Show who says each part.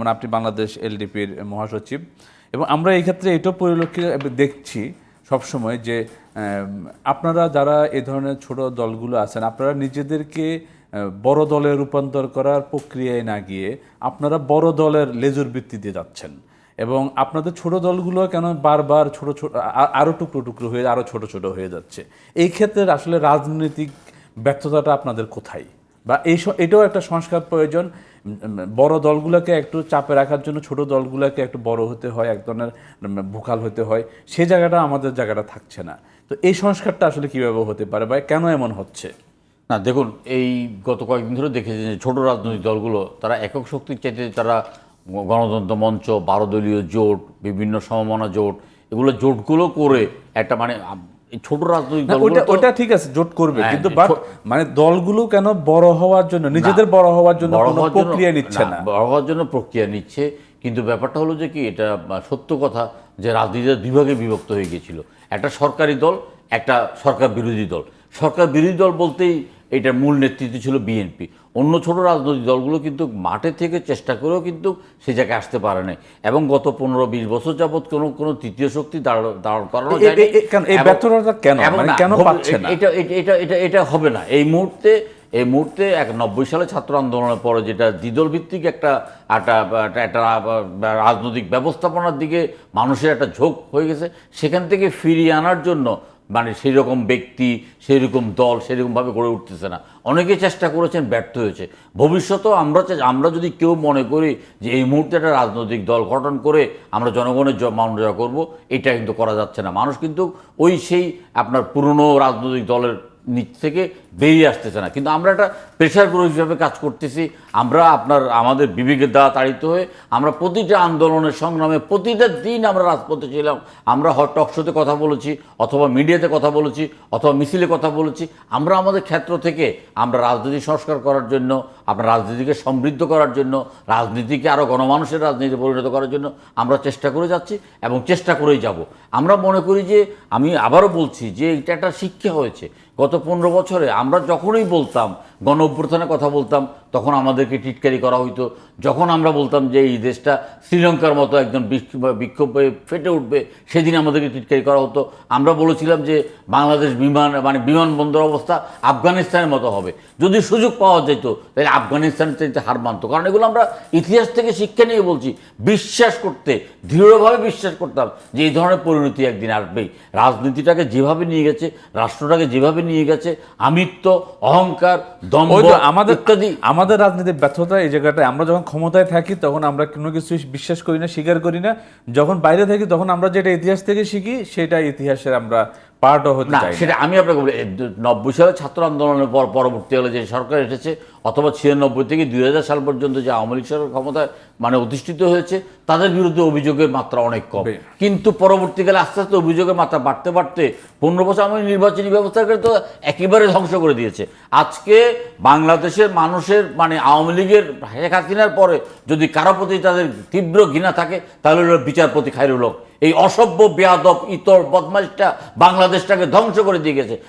Speaker 1: যেমন আপনি বাংলাদেশ এলডিপির মহাসচিব। এবং আমরা এই ক্ষেত্রে এটাও পরিলক্ষিত দেখছি সবসময় যে আপনারা যারা এ ধরনের ছোট দলগুলো আছেন, আপনারা নিজেদেরকে বড় দলে রূপান্তর করার প্রক্রিয়ায় না গিয়ে আপনারা বড় দলের লেজুর বৃত্তি দিয়ে যাচ্ছেন। এবং আপনাদের ছোট দলগুলো কেন বারবার ছোট ছোট আরও টুকরো টুকরো হয়ে আরও ছোট ছোট হয়ে যাচ্ছে? এই ক্ষেত্রে আসলে রাজনৈতিক ব্যর্থতাটা আপনাদের কোথায়? বা এই এটাও একটা সংস্কার প্রয়োজন। বড় দলগুলোকে একটু চাপে রাখার জন্য ছোট দলগুলোকে একটু বড় হতে হয়, এক ধরনের ভোকাল হতে হয়, সে জায়গাটা আমাদের জায়গাটা থাকছে না। তো এই সংস্কারটা আসলে কীভাবে হতে পারে বা কেন এমন হচ্ছে?
Speaker 2: না, দেখুন, এই গত কয়েকদিন ধরে দেখেছি যে ছোট রাজনৈতিক দলগুলো, তারা একক শক্তির চাইতে তারা গণতন্ত্র মঞ্চ বারো দলীয় জোট, বিভিন্ন সমমনা জোট, এগুলো জোটগুলো করে একটা মানে ছোট রাজনৈতিক
Speaker 1: ওটা ওটা ঠিক আছে জোট করবে
Speaker 2: হ্যাঁ,
Speaker 1: কিন্তু বাট মানে দলগুলো কেন বড় হওয়ার জন্য নিজেদের বড় হওয়ার জন্য কোনো প্রক্রিয়া নিচ্ছে না।
Speaker 2: বড় হওয়ার জন্য প্রক্রিয়া নিচ্ছে কিন্তু ব্যাপারটা হলো যে কি এটা সত্য কথা যে রাজনীতিটা দুই ভাগে বিভক্ত হয়ে গিয়েছিল। একটা সরকারি দল একটা সরকার বিরোধী দল। সরকার বিরোধী দল বলতেই এটার মূল নেতৃত্ব ছিল বিএনপি অন্য ছোট রাজনৈতিক দলগুলো কিন্তু মাঠে থেকে চেষ্টা করেও কিন্তু সে জায়গায় আসতে পারে নাই। এবং গত পনেরো বিশ বছর যাবৎ কোনো কোনো তৃতীয় শক্তি দাঁড় দাঁড় করানো যায়নি।
Speaker 1: মানে?
Speaker 2: এটা এটা এটা এটা হবে না। এই মুহূর্তে এই মুহূর্তে এক নব্বই সালে ছাত্র আন্দোলনের পরে যেটা দ্বিদল ভিত্তিক একটা একটা- একটা রাজনৈতিক ব্যবস্থাপনার দিকে মানুষের একটা ঝোঁক হয়ে গেছে সেখান থেকে ফিরিয়ে আনার জন্য মানে সেই রকম ব্যক্তি সেই রকম দল সেরকমভাবে গড়ে উঠতেছে না। অনেকে চেষ্টা করেছেন, ব্যর্থ হয়েছে। ভবিষ্যতেও আমরা আমরা যদি কেউ মনে করি যে এই মুহূর্তে একটা রাজনৈতিক দল গঠন করে আমরা জনগণের মান জয় করব, এটা কিন্তু করা যাচ্ছে না। মানুষ কিন্তু ওই সেই আপনার পুরনো রাজনৈতিক দলের নিচ থেকে বেরিয়ে আসতেছে না। কিন্তু আমরা একটা প্রেশার গ্রুপ হিসাবে কাজ করতেছি। আমরা আপনার, আমাদের বিবেকের দ্বারা তাড়িত হয়ে আমরা প্রতিটা আন্দোলনের সংগ্রামে প্রতিটা দিন আমরা রাজপথে ছিলাম। আমরা হট টকশোতে কথা বলেছি, অথবা মিডিয়াতে কথা বলেছি, অথবা মিছিলে কথা বলেছি। আমরা আমাদের ক্ষেত্র থেকে আমরা রাজনীতি সংস্কার করার জন্য, আপনার রাজনীতিকে সমৃদ্ধ করার জন্য, রাজনীতিকে আরও গণমানুষের রাজনীতি পরিণত করার জন্য আমরা চেষ্টা করে যাচ্ছি এবং চেষ্টা করেই যাব। আমরা মনে করি যে, আমি আবারও বলছি যে, এটা একটা শিক্ষা হয়েছে। গত পনেরো বছরে আমরা যখনই বলতাম গণ অভ্যুত্থানের কথা বলতাম, তখন আমাদেরকে টিটকারি করা হইতো। যখন আমরা বলতাম যে এই দেশটা শ্রীলঙ্কার মতো একজন বিক্ষ- বিক্ষোভ ফেটে উঠবে, সেদিন আমাদেরকে টিটকারি করা হতো। আমরা বলেছিলাম যে বাংলাদেশ বিমান মানে বিমানবন্দর অবস্থা আফগানিস্তানের মতো হবে। যদি সুযোগ পাওয়া যেত, তাহলে আফগানিস্তানের চাইতে হার মানতো। কারণ এগুলো আমরা ইতিহাস থেকে শিক্ষা নিয়ে বলছি। বিশ্বাস করতে, দৃঢ়ভাবে বিশ্বাস করতাম যে এই ধরনের পরিণতি একদিন আসবেই। রাজনীতিটাকে যেভাবে নিয়ে গেছে, রাষ্ট্রটাকে যেভাবে নিয়ে গেছে, আমিত্ব, অহংকার
Speaker 1: আমাদের আমাদের রাজনীতির ব্যর্থতা এই জায়গাটায় আমরা যখন ক্ষমতায় থাকি তখন আমরা কোনো কিছু বিশ্বাস করি না স্বীকার করি না। যখন বাইরে থাকি তখন আমরা যেটা ইতিহাস থেকে শিখি সেটা ইতিহাসের আমরা পার্টও হতে
Speaker 2: না সেটা আমি আপনাকে বলি নব্বই সালে ছাত্র আন্দোলনের পর পরবর্তীকালে যে সরকার এসেছে অথবা ছিয়ানব্বই থেকে দুই হাজার সাল পর্যন্ত যে আওয়ামী লীগ সরকার ক্ষমতায় মানে অধিষ্ঠিত হয়েছে তাদের বিরুদ্ধে অভিযোগের মাত্রা অনেক কম। কিন্তু পরবর্তীকালে আস্তে আস্তে অভিযোগের মাত্রা বাড়তে বাড়তে পনেরো বছর আমাদের নির্বাচনী ব্যবস্থাকে তো একেবারে ধ্বংস করে দিয়েছে। আজকে বাংলাদেশের মানুষের মানে আওয়ামী লীগের শেখ হাসিনার পরে যদি কারও প্রতি তাদের তীব্র ঘৃণা থাকে তাহলে হলো বিচারপতি খাইরুল হক। এই অসভ্য বেয়াদব ইতর বদমাইশটা বাংলাদেশটাকে ধ্বংস করে দিয়ে গেছে।